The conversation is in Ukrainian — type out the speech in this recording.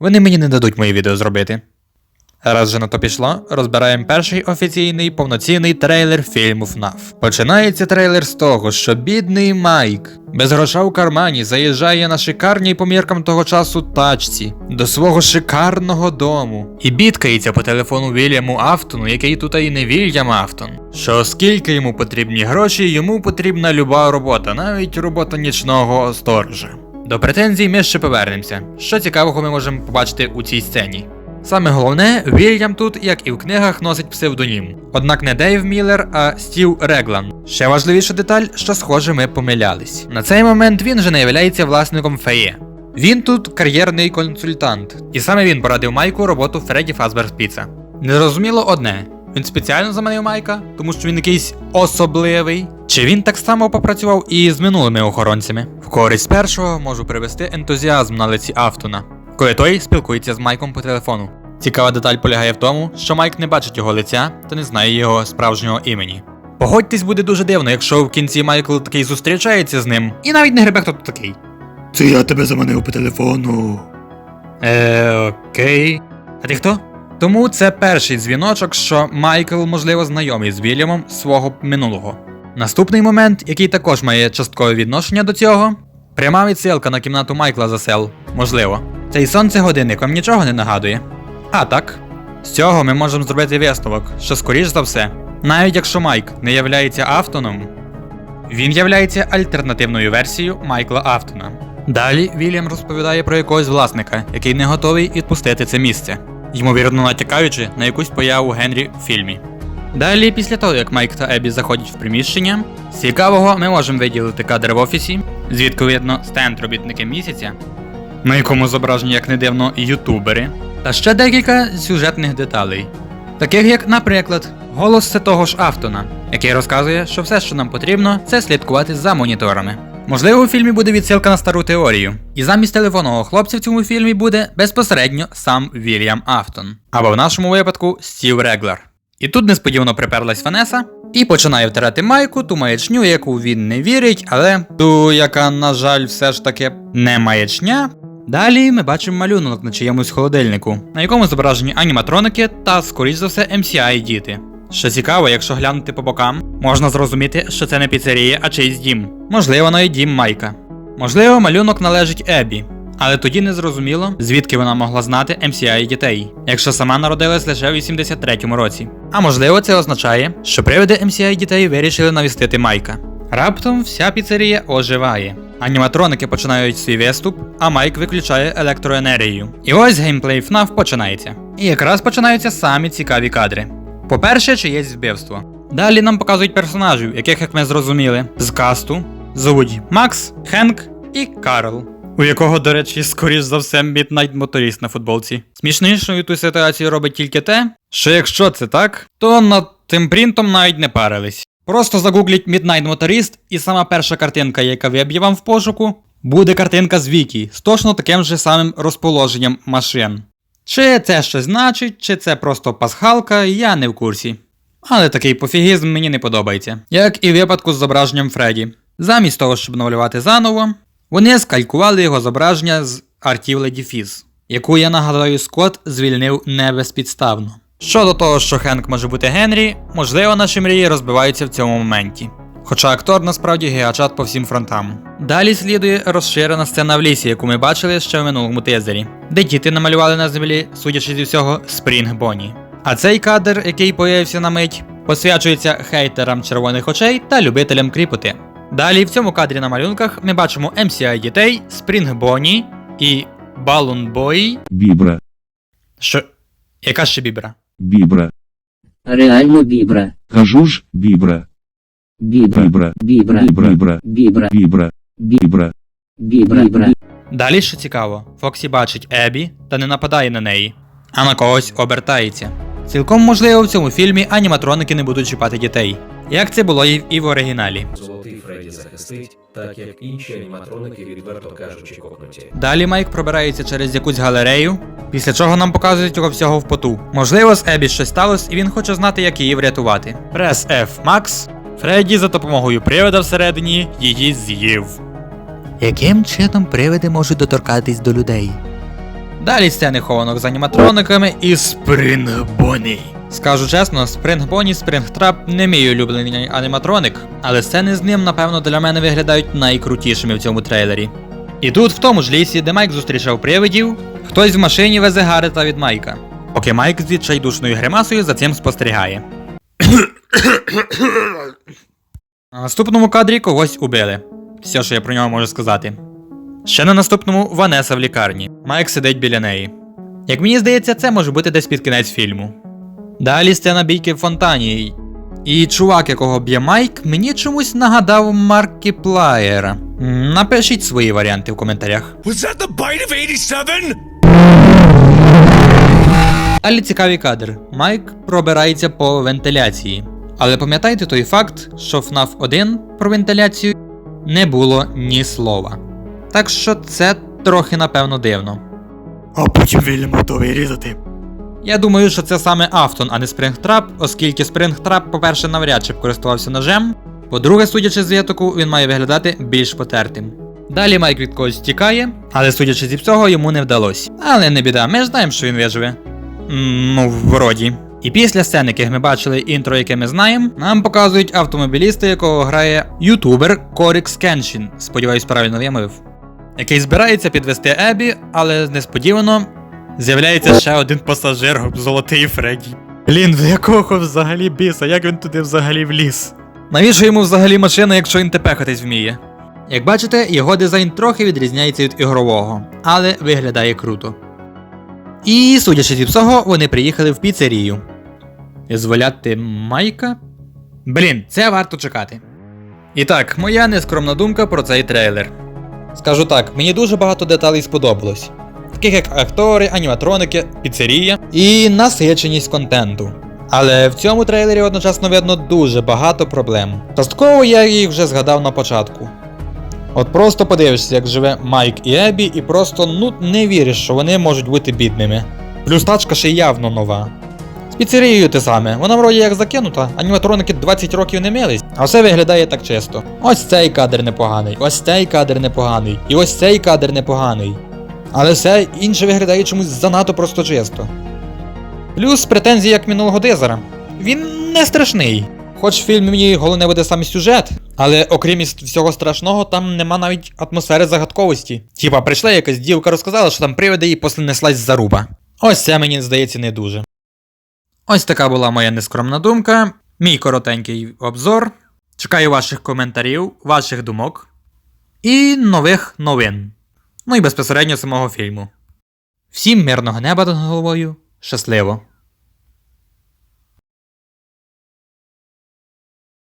Вони мені не дадуть мої відео зробити. Раз же на то пішло, розбираємо перший офіційний повноцінний трейлер фільму FNAF. Починається трейлер з того, що бідний Майк без гроша в кармані заїжджає на шикарній по міркам того часу тачці до свого шикарного дому і бідкається по телефону Вільяму Афтону, який тут і не Вільям Афтон. Що оскільки йому потрібні гроші, йому потрібна люба робота, навіть робота нічного сторожа. До претензій ми ще повернемося. Що цікавого ми можемо побачити у цій сцені. Саме головне, Вільям тут, як і в книгах, носить псевдонім. Однак не Дейв Міллер, а Стів Реглан. Ще важливіша деталь, що схоже, ми помилялись. На цей момент він вже не являється власником феє. Він тут кар'єрний консультант, і саме він порадив Майку роботу Фредді Фазберс Піца. Незрозуміло одне: він спеціально заманив Майка, тому що він якийсь особливий. Чи він так само попрацював і з минулими охоронцями? В користь першого можу привести ентузіазм на лиці Автона, коли той спілкується з Майком по телефону. Цікава деталь полягає в тому, що Майк не бачить його лиця та не знає його справжнього імені. Погодьтесь, буде дуже дивно, якщо в кінці Майкл такий зустрічається з ним, і навіть не гребе хто тут такий. Це я тебе заманив по телефону. Е, окей. А ти хто? Тому це перший дзвіночок, що Майкл, можливо, знайомий з Вільямом свого минулого. Наступний момент, який також має часткове відношення до цього, пряма відсилка на кімнату Майкла за сел. Можливо. Цей сонце годинник вам нічого не нагадує. А так. З цього ми можемо зробити висновок, що скоріш за все, навіть якщо Майк не являється автоном, він являється альтернативною версією Майкла Автона. Далі Вільям розповідає про якогось власника, який не готовий відпустити це місце, ймовірно натякаючи на якусь появу Генрі в фільмі. Далі, після того, як Майк та Ебі заходять в приміщення, з цікавого ми можемо виділити кадр в офісі, звідки видно стенд робітники місяця, на якому зображені, як не дивно, ютубери, та ще декілька сюжетних деталей, таких як, наприклад, голос того ж Автона, який розказує, що все, що нам потрібно, це слідкувати за моніторами. Можливо, у фільмі буде відсилка на стару теорію, і замість телефонного хлопця в цьому фільмі буде безпосередньо сам Вільям Автон, або в нашому випадку Стів Реглар. І тут несподівано приперлась Ванеса і починає втирати майку, ту маячню, яку він не вірить, але ту, яка, на жаль, все ж таки не маячня. Далі ми бачимо малюнок на чиємусь холодильнику, на якому зображені аніматроники та, скоріш за все, MCI діти. Що цікаво, якщо глянути по бокам, можна зрозуміти, що це не піцерія, а чийсь дім. Можливо, навіть дім Майка. Можливо, малюнок належить Ебі. Але тоді не зрозуміло, звідки вона могла знати MCI дітей, якщо сама народилась лише в 83-му році. А можливо, це означає, що привиди MCI дітей вирішили навістити Майка. Раптом вся піцерія оживає. Аніматроники починають свій виступ, а Майк виключає електроенергію. І ось геймплей FNAF починається. І якраз починаються самі цікаві кадри. По-перше, чиєсь вбивство. Далі нам показують персонажів, яких, як ми зрозуміли, з касту звуть Макс, Хенк і Карл. У якого, до речі, скоріш за все, Midnight моторіст на футболці. Смішнішою ту ситуацію робить тільки те, що якщо це так, то над тим принтом навіть не парились. Просто загугліть Midnight моторіст, і сама перша картинка, яка виб'є вам в пошуку, буде картинка з Вікі з точно таким же самим розположенням машин. Чи це щось значить, чи це просто пасхалка, я не в курсі. Але такий пофігізм мені не подобається, як і в випадку з зображенням Фредді. Замість того, щоб намалювати заново, вони скалькували його зображення з артів Lady Fizz, яку я нагадаю, Скотт звільнив не безпідставно. Щодо того, що Хенк може бути Генрі, можливо, наші мрії розбиваються в цьому моменті. Хоча актор насправді гігачат по всім фронтам. Далі слідує розширена сцена в лісі, яку ми бачили ще в минулому тизері, де діти намалювали на землі, судячи зі всього, Спрінг Бонні. А цей кадр, який появився на мить, посвячується хейтерам червоних очей та любителям кріпоти. Далі в цьому кадрі на малюнках ми бачимо MCI дітей, Спрінг Бонні і Балун Бой. Бібра, Що. Яка ще бібра? бібра. Реально бібра. Кажу ж, бібра, Бібра. бібра, Бібра. бібра, Бібра. бібра, бібра. Бібра. Бібра. Далі що цікаво, Фоксі бачить Ебі та не нападає на неї, а на когось обертається. Цілком можливо в цьому фільмі аніматроники не будуть чіпати дітей, як це було і і в оригіналі. Золотий Фредді захистить, так як інші аніматроники, відверто кажучи, кокнуті. Далі Майк пробирається через якусь галерею, після чого нам показують його всього в поту. Можливо, з Ебі щось сталося, і він хоче знати, як її врятувати. Прес F Макс. Фредді за допомогою привода всередині її з'їв. Яким чином привиди можуть доторкатись до людей? Далі сцени хованок з аніматрониками і Спринг Бонні. Скажу чесно, Bonnie, Spring Trap не мій улюблений аніматроник, але сцени з ним, напевно, для мене виглядають найкрутішими в цьому трейлері. І тут, в тому ж лісі, де Майк зустрічав привидів, хтось в машині везе Гарета від Майка. Поки Майк з відчайдушною гримасою за цим спостерігає. На наступному кадрі когось убили. Все, що я про нього можу сказати. Ще на наступному Ванеса в лікарні. Майк сидить біля неї. Як мені здається, це може бути десь під кінець фільму. Далі сцена бійки в фонтані. І чувак, якого б'є Майк, мені чомусь нагадав Маркіплаєра. М, Напишіть свої варіанти в коментарях. Was that the bite of 87? Далі цікавий кадр. Майк пробирається по вентиляції. Але пам'ятайте той факт, що в FNAF 1 про вентиляцію не було ні слова. Так що це трохи напевно дивно. А потім Вільям готовий різати. Я думаю, що це саме Автон, а не Springtrap, оскільки Springtrap, по-перше, навряд чи б користувався ножем. По-друге, судячи з витоку, він має виглядати більш потертим. Далі Майк від когось тікає, але судячи зі всього, йому не вдалося. Але не біда, ми ж знаємо, що він виживе. Ну, вроді. І після сцен, яких ми бачили інтро, яке ми знаємо, нам показують автомобіліста, якого грає ютубер Корікс Кеншін. Сподіваюсь, правильно вимовив. Який збирається підвести Ебі, але несподівано З'являється ще один пасажир, золотий Фредді. Блін, в якого взагалі біса, як він туди взагалі вліз? Навіщо йому взагалі машина, якщо він тепехатись вміє? Як бачите, його дизайн трохи відрізняється від ігрового, але виглядає круто. І, судячи зі всього, вони приїхали в піцерію. Зволяти Майка? Блін, це варто чекати. І так, моя нескромна думка про цей трейлер. Скажу так, мені дуже багато деталей сподобалось таких як актори, аніматроники, піцерія і насиченість контенту. Але в цьому трейлері одночасно видно дуже багато проблем. Частково я їх вже згадав на початку. От просто подивишся, як живе Майк і Ебі, і просто ну не віриш, що вони можуть бути бідними. Плюс тачка ще явно нова. Піцерією те саме, вона вроді як закинута, аніматроники 20 років не мились, а все виглядає так чисто. Ось цей кадр непоганий, ось цей кадр непоганий, і ось цей кадр непоганий. Але все інше виглядає чомусь занадто просто чисто. Плюс претензії як минулого дизера. Він не страшний. Хоч в фільмі мені головне буде сам сюжет, але окрім всього страшного, там нема навіть атмосфери загадковості. Типа, прийшла якась дівка, розказала, що там привиди і после неслась заруба. Ось це мені здається не дуже. Ось така була моя нескромна думка, мій коротенький обзор. Чекаю ваших коментарів, ваших думок і нових новин. Ну і безпосередньо самого фільму. Всім мирного неба над головою. Щасливо!